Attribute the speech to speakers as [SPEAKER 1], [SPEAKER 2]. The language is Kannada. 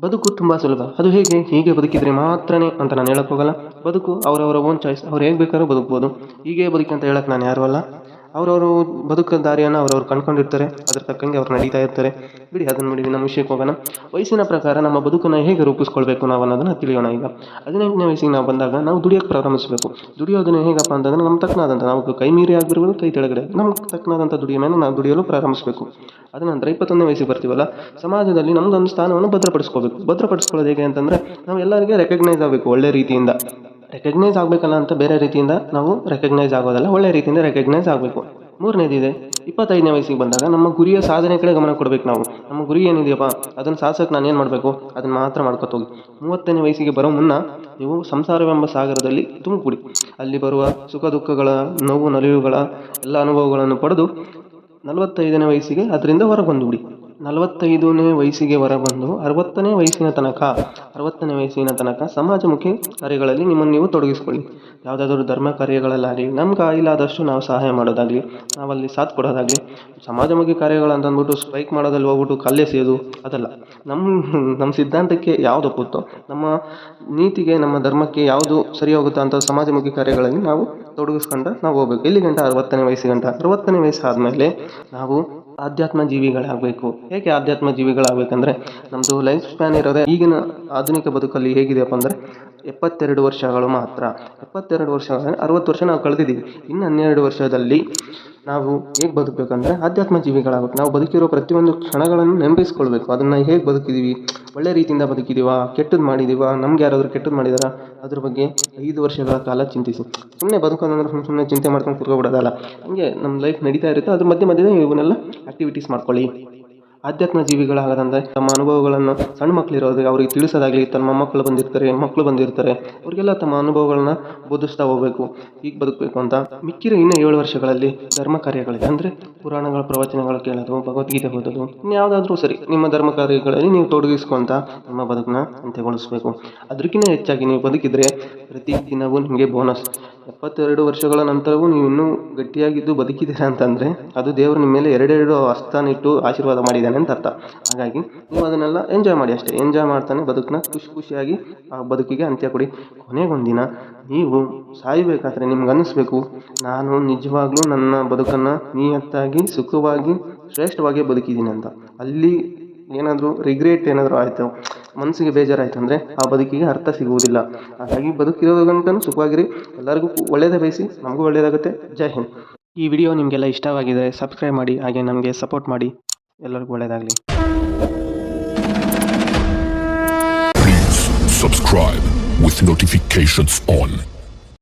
[SPEAKER 1] ಬದುಕು ತುಂಬ ಸುಲಭ. ಅದು ಹೇಗೆ? ಹೀಗೆ ಬದುಕಿದರೆ ಮಾತ್ರನೇ ಅಂತ ನಾನು ಹೇಳಕ್ಕೆ ಹೋಗಲ್ಲ. ಬದುಕು ಅವರವರ ಓನ್ ಚಾಯ್ಸ್ ಅವ್ರು ಹೇಗೆ ಬೇಕಾದ್ರೂ ಬದುಕ್ಬೋದು. ಹೀಗೆ ಬದುಕಿ ಅಂತ ಹೇಳಕ್ಕೆ ನಾನು ಯಾರೂ ಅಲ್ಲ. ಅವರವರು ಬದುಕೋ ದಾರಿಯನ್ನು ಅವ್ರವ್ರು ಕಂಡ್ಕೊಂಡಿರ್ತಾರೆ. ಅದ್ರ ತಕ್ಕಂಗೆ ಅವ್ರು ನಡೀತಾ ಇರ್ತಾರೆ. ಬಿಡಿ, ಅದನ್ನು ಬಿಡಿ ನಮ್ಮ ವಿಷಯಕ್ಕೆ ಹೋಗೋಣ. ವಯಸ್ಸಿನ ಪ್ರಕಾರ ನಮ್ಮ ಬದುಕನ್ನು ಹೇಗೆ ರೂಪಿಸ್ಕೊಳ್ಬೇಕು ನಾವು ಅನ್ನೋದನ್ನು ತಿಳಿಯೋಣ ಈಗ. ಹದಿನೆಂಟನೇ ವಯಸ್ಸಿಗೆ ನಾವು ಬಂದಾಗ ನಾವು ದುಡಿಯೋಕ್ಕೆ ಪ್ರಾರಂಭಿಸಬೇಕು. ದುಡಿಯೋದನ್ನು ಹೇಗಪ್ಪ ಅಂತಂದ್ರೆ ನಮ್ಮ ತಕ್ಕನಾದಂಥ ನಾವು ಕೈ ಮೀರಿ ಆಗಿರ್ಬೋದು ಕೈ ತೆಳಗಡೆ ನಮ್ಗೆ ತಕ್ಕನಾದಂಥ ದುಡಿಯ ಮೇಲೆ ನಾವು ದುಡಿಯಲು ಪ್ರಾರಂಭಿಸಬೇಕು. ಅದ ನಂತರ ಇಪ್ಪತ್ತೊಂದನೇ ವಯಸ್ಸಿಗೆ ಬರ್ತೀವಲ್ಲ, ಸಮಾಜದಲ್ಲಿ ನಮ್ದೊಂದು ಸ್ಥಾನವನ್ನು ಭದ್ರಪಡಿಸ್ಕೋಬೇಕು. ಭದ್ರಪಡಿಸ್ಕೊಳ್ಳೋದು ಹೇಗೆ ಅಂತಂದರೆ ನಾವು ಎಲ್ಲರಿಗೆ ರೆಕಗ್ನೈಸ್ ಆಗಬೇಕು ಒಳ್ಳೆ ರೀತಿಯಿಂದ. ರೆಕಗ್ನೈಸ್ ಆಗಬೇಕಲ್ಲ ಅಂತ ಬೇರೆ ರೀತಿಯಿಂದ ನಾವು ರೆಕಗ್ನೈಸ್ ಆಗೋದಲ್ಲ, ಒಳ್ಳೆ ರೀತಿಯಿಂದ ರೆಕಗ್ನೈಸ್ ಆಗಬೇಕು. ಮೂರನೇದಿದೆ ಇಪ್ಪತ್ತೈದನೇ ವಯಸ್ಸಿಗೆ ಬಂದಾಗ ನಮ್ಮ ಗುರಿಯ ಸಾಧನೆ ಕಡೆ ಗಮನ ಕೊಡಬೇಕು ನಾವು. ನಮ್ಮ ಗುರಿ ಏನಿದೆಯಪ್ಪ, ಅದನ್ನು ಸಾಧಿಸೋಕೆ ನಾನು ಏನು ಮಾಡಬೇಕು? ಅದನ್ನು ಮಾತ್ರ ಹೋಗಿ. ಮೂವತ್ತನೇ ವಯಸ್ಸಿಗೆ ಬರೋ ಮುನ್ನ ನೀವು ಸಂಸಾರವೆಂಬ ಸಾಗರದಲ್ಲಿ ತುಂಬಿಕೊಡಿ ಅಲ್ಲಿ ಬರುವ ಸುಖ ದುಃಖಗಳ, ನೋವು, ನಲಿವುಗಳ, ಎಲ್ಲ ಅನುಭವಗಳನ್ನು ಪಡೆದು ನಲವತ್ತೈದನೇ ವಯಸ್ಸಿಗೆ ಅದರಿಂದ ಹೊರಗೆ ಬಂದುಬಿಡಿ ನಲವತ್ತೈದನೇ ವಯಸ್ಸಿಗೆ ಹೊರಬಂದು ಅರವತ್ತನೇ ವಯಸ್ಸಿನ ತನಕ, ಅರವತ್ತನೇ ವಯಸ್ಸಿನ ತನಕ ಸಮಾಜಮುಖಿ ಕಾರ್ಯಗಳಲ್ಲಿ ನಿಮ್ಮನ್ನು ನೀವು ತೊಡಗಿಸ್ಕೊಳ್ಳಿ. ಯಾವುದಾದ್ರೂ ಧರ್ಮ ಕಾರ್ಯಗಳಲ್ಲಾಗಲಿ ನಮ್ಗೆ ಕಾಯಿಲಾದಷ್ಟು ನಾವು ಸಹಾಯ ಮಾಡೋದಾಗಲಿ, ನಾವಲ್ಲಿ ಸಾಥ್ ಕೊಡೋದಾಗಲಿ, ಸಮಾಜಮುಖಿ ಕಾರ್ಯಗಳಂತಂದ್ಬಿಟ್ಟು ಸ್ಟ್ರೈಕ್ ಮಾಡೋದಲ್ಲಿ ಹೋಗ್ಬಿಟ್ಟು ಕಲ್ಲೆಸೆಯೋದು ಅದಲ್ಲ. ನಮ್ಮ ನಮ್ಮ ಸಿದ್ಧಾಂತಕ್ಕೆ ಯಾವುದು ಒಪ್ಪುತ್ತೋ, ನಮ್ಮ ನೀತಿಗೆ, ನಮ್ಮ ಧರ್ಮಕ್ಕೆ ಯಾವುದು ಸರಿ ಹೋಗುತ್ತೋ ಅಂತ ಸಮಾಜಮುಖಿ ಕಾರ್ಯಗಳಲ್ಲಿ ನಾವು ತೊಡಗಿಸ್ಕೊಂಡು ನಾವು ಹೋಗ್ಬೇಕು. ಎಲ್ಲಿ ಗಂಟ? ಅರವತ್ತನೇ ವಯಸ್ಸಿಗಂಟ. ಅರವತ್ತನೇ ವಯಸ್ಸಾದಮೇಲೆ ನಾವು ಆಧ್ಯಾತ್ಮ ಜೀವಿಗಳಾಗಬೇಕು ಹೇಗೆ ಆಧ್ಯಾತ್ಮ ಜೀವಿಗಳಾಗಬೇಕಂದ್ರೆ ನಮ್ಮದು ಲೈಫ್ ಸ್ಪ್ಯಾನ್ ಇರೋದೇ ಈಗಿನ ಆಧುನಿಕ ಬದುಕಲ್ಲಿ ಹೇಗಿದೆಯಪ್ಪ ಅಂದರೆ ಎಪ್ಪತ್ತೆರಡು ವರ್ಷಗಳು ಮಾತ್ರ. ಎಪ್ಪತ್ತೆರಡು ವರ್ಷ ಅರವತ್ತು ವರ್ಷ ನಾವು ಕಳೆದಿದ್ದೀವಿ. ಇನ್ನು ಹನ್ನೆರಡು ವರ್ಷದಲ್ಲಿ ನಾವು ಹೇಗೆ ಬದುಕಬೇಕಂದ್ರೆ ಆಧ್ಯಾತ್ಮ ಜೀವಿಗಳಾಗಬೇಕು. ನಾವು ಬದುಕಿರೋ ಪ್ರತಿಯೊಂದು ಕ್ಷಣಗಳನ್ನು ನೆನಪಿಸ್ಕೊಳ್ಬೇಕು ಅದನ್ನು ಹೇಗೆ ಬದುಕಿದ್ದೀವಿ ಒಳ್ಳೆ ರೀತಿಯಿಂದ ಬದುಕಿದ್ದೀವಾ ಕೆಟ್ಟದ್ದು ಮಾಡಿದ್ದೀವಾ ನಮ್ಗೆ ಯಾರಾದರೂ ಕೆಟ್ಟದ್ದು ಮಾಡಿದಾರ? ಅದ್ರ ಬಗ್ಗೆ ಐದು ವರ್ಷಗಳ ಕಾಲ ಚಿಂತಿಸಿ. ಸುಮ್ಮನೆ ಬದುಕೋದಂದ್ರೆ ಸುಮ್ಮನೆ ಸುಮ್ಮನೆ ಚಿಂತೆ ಮಾಡ್ಕೊಂಡು ಕೂತ್ಕೊಬಿಡೋದಲ್ಲ. ಹಂಗೆ ನಮ್ಮ ಲೈಫ್ ನಡೀತಾ ಇರುತ್ತೆ. ಅದ್ರ ಮಧ್ಯೆ ಮಧ್ಯೆ ಇವನ್ನೆಲ್ಲ ಆಕ್ಟಿವಿಟೀಸ್ ಮಾಡ್ಕೊಳ್ಳಿ. ಆಧ್ಯಾತ್ಮ ಜೀವಿಗಳಾಗದಂತೆ ತಮ್ಮ ಅನುಭವಗಳನ್ನು ಸಣ್ಣ ಮಕ್ಕಳಿರೋದು ಅವ್ರಿಗೆ ತಿಳಿಸೋದಾಗಲಿ ತಮ್ಮ ಮಕ್ಕಳು ಬಂದಿರ್ತಾರೆ ಮಕ್ಕಳು ಬಂದಿರ್ತಾರೆ, ಅವರಿಗೆಲ್ಲ ತಮ್ಮ ಅನುಭವಗಳನ್ನ ಬೋಧಿಸ್ತಾ ಹೋಗಬೇಕು. ಹೀಗೆ ಬದುಕಬೇಕು ಅಂತ ಮಿಕ್ಕಿರೋ ಇನ್ನೂ ಏಳು ವರ್ಷಗಳಲ್ಲಿ ಧರ್ಮ ಕಾರ್ಯಗಳಿದೆ. ಅಂದರೆ ಪುರಾಣಗಳ ಪ್ರವಚನಗಳು ಕೇಳೋದು ಭಗವದ್ಗೀತೆ ಓದೋದು ಇನ್ಯಾವುದಾದ್ರೂ ಸರಿ ನಿಮ್ಮ ಧರ್ಮ ಕಾರ್ಯಗಳಲ್ಲಿ ನೀವು ತೊಡಗಿಸ್ಕೊಂತ ನಿಮ್ಮ ಬದುಕನ್ನ ಅಂತ್ಯಗೊಳಿಸಬೇಕು. ಅದಕ್ಕಿಂತ ಹೆಚ್ಚಾಗಿ ನೀವು ಬದುಕಿದರೆ ಪ್ರತಿ ದಿನವೂ ನಿಮಗೆ ಬೋನಸ್. ಎಪ್ಪತ್ತೆರಡು ವರ್ಷಗಳ ನಂತರವೂ ನೀವು ಇನ್ನೂ ಗಟ್ಟಿಯಾಗಿದ್ದು ಬದುಕಿದ್ದೀರಾ ಅಂತಂದರೆ ಅದು ದೇವರು ನಿಮ್ಮ ಮೇಲೆ ಎರಡೆರಡು ಹಸ್ತಾನಿಟ್ಟು ಆಶೀರ್ವಾದ ಮಾಡಿದ್ದಾನೆ ಅಂತ ಅರ್ಥ. ಹಾಗಾಗಿ ನೀವು ಅದನ್ನೆಲ್ಲ ಎಂಜಾಯ್ ಮಾಡಿ ಅಷ್ಟೇ. ಎಂಜಾಯ್ ಮಾಡ್ತಾನೆ ಬದುಕನ್ನ ಖುಷಿ ಖುಷಿಯಾಗಿ ಆ ಬದುಕಿಗೆ ಅಂತ್ಯ ಕೊಡಿ. ಕೊನೆಗೊಂದಿನ ನೀವು ಸಾಯಬೇಕಾದ್ರೆ ನಿಮ್ಗೆ ಅನ್ನಿಸ್ಬೇಕು, ನಾನು ನಿಜವಾಗ್ಲೂ ನನ್ನ ಬದುಕನ್ನು ನಿಯತ್ತಾಗಿ, ಸುಖವಾಗಿ, ಶ್ರೇಷ್ಠವಾಗಿ ಬದುಕಿದ್ದೀನಿ ಅಂತ. ಅಲ್ಲಿ ಏನಾದರೂ ರಿಗ್ರೆಟ್ ಏನಾದರೂ ಆಯಿತು, ಮನಸ್ಸಿಗೆ ಬೇಜಾರಾಯಿತು ಅಂದರೆ ಆ ಬದುಕಿಗೆ ಅರ್ಥ ಸಿಗುವುದಿಲ್ಲ. ಹಾಗಾಗಿ ಬದುಕಿರೋ ಸುಖವಾಗಿರಿ. ಎಲ್ಲರಿಗೂ ಒಳ್ಳೆಯದೇ ಬಯಸಿ, ನಮಗೂ ಒಳ್ಳೆಯದಾಗುತ್ತೆ ಜೈ ಹಿಂದ್. ಈ ವಿಡಿಯೋ ನಿಮಗೆಲ್ಲ ಇಷ್ಟವಾಗಿದೆ ಸಬ್ಸ್ಕ್ರೈಬ್ ಮಾಡಿ, ಹಾಗೆ ನಮಗೆ ಸಪೋರ್ಟ್ ಮಾಡಿ. ಎಲ್ಲರಿಗೂ ಒಳ್ಳೆಯದಾಗಲಿ
[SPEAKER 2] subscribe with notifications on.